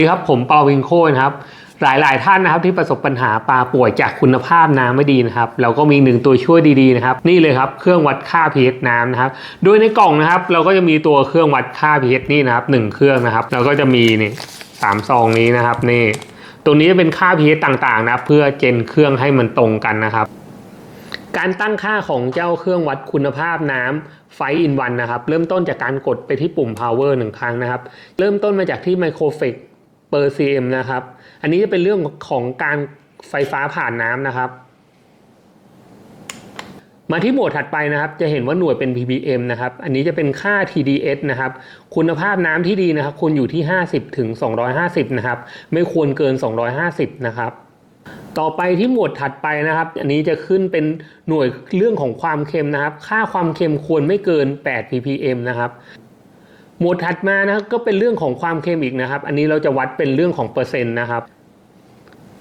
สวัสดีครับผมเปาวิงโค้นะครับหลายๆ ท่านนะครับที่ประสบปัญหาปลาป่วยจากคุณภาพน้ำไม่ดีนะครับเราก็มีหนึ่งตัวช่วยดีๆนะครับนี่เลยครับเครื่องวัดค่า pH น้ำนะครับโดยในกล่องนะครับเราก็จะมีตัวเครื่องวัดค่า pH นี่นะครับหนึ่งเครื่องนะครับเราก็จะมีนี่สามซองนี้นะครับนี่ตัวนี้จะเป็นค่า pH ต่างๆนะเพื่อเจนเครื่องให้มันตรงกันนะครับการตั้งค่าของเจ้าเครื่องวัดคุณภาพน้ำไฟอินวันนะครับเริ่มต้นจากการกดไปที่ปุ่ม power หนึ่งครั้งนะครับเริ่มต้นมาจากที่ microfix per cm นะครับ อันนี้จะเป็นเรื่องของการไฟฟ้าผ่านน้ำนะครับ มาที่โหมดถัดไปนะครับ จะเห็นว่าหน่วยเป็น ppm นะครับ อันนี้จะเป็นค่า TDS นะครับ คุณภาพน้ำที่ดีนะครับควรอยู่ที่ 50ถึง250 นะครับ ไม่ควรเกิน 250 นะครับต่อไปที่หมวดถัดไปนะครับ อันนี้จะขึ้นเป็นหน่วยเรื่องของความเค็มนะครับ ค่าความเค็มควรไม่เกิน 8 ppm นะครับ หมวดถัดมานะครับก็เป็นเรื่องของความเค็มอีกนะครับ อันนี้เราจะวัดเป็นเรื่องของเปอร์เซ็นต์นะครับ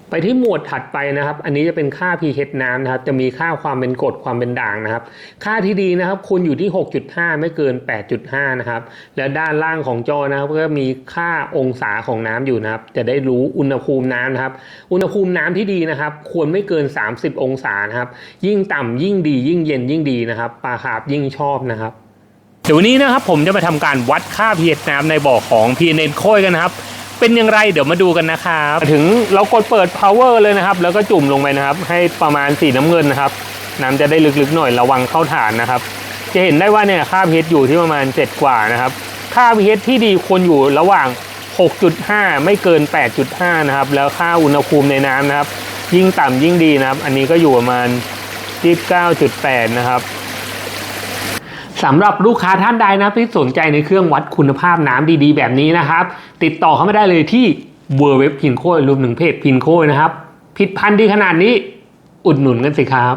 ไปที่หมวดถัดไปนะครับ อันนี้จะเป็นค่า pH น้ำนะครับ จะมีค่าความเป็นกรดความเป็นด่างนะครับ ค่าที่ดีนะครับควรอยู่ที่ 6.5 ไม่เกิน 8.5 นะครับ แล้วด้านล่างของจอนะครับ ก็มีค่าองศาของน้ำอยู่นะครับ จะได้รู้อุณหภูมิน้ำนะครับ อุณหภูมิน้ำที่ดีนะครับ ควรไม่เกิน 30 องศานะครับ ยิ่งต่ำยิ่งดี ยิ่งเย็นยิ่งดีนะครับปลาคาร์ฟยิ่งชอบนะครับ ดี๋ยววันนี้นะครับผมจะมาทำการวัดค่า pH น้ำในบ่อของ PNN โค้ยกันนะครับ เป็นอย่างไรเดี๋ยวมาดูกันนะครับถึงเรากดเปิด power เลยนะครับ แล้วก็จุ่มลงไปนะครับ ให้ประมาณสีน้ำเงินนะครับ น้ำจะได้ลึกๆหน่อยระวังเข้าฐานนะครับ จะเห็นได้ว่าเนี่ยค่า pH อยู่ที่ประมาณ 7 กว่านะครับ ค่า pH ที่ดีควรอยู่ระหว่าง 6.5 ไม่เกิน 8.5 นะครับ แล้วค่าอุณหภูมิในน้ำนะครับ ยิ่งต่ำยิ่งดีนะครับ อันนี้ก็อยู่ประมาณ 29.8 นะครับ สำหรับลูกค้าท่านใดนะที่สนใจในเครื่องวัดคุณภาพน้ำดีๆ แบบนี้นะครับ ติดต่อเข้ามาได้เลยที่ w w w พินโครวมถึงเพจพินโคนะครับ ผิดพันธุ์ดีขนาดนี้ อุดหนุนกันสิครับ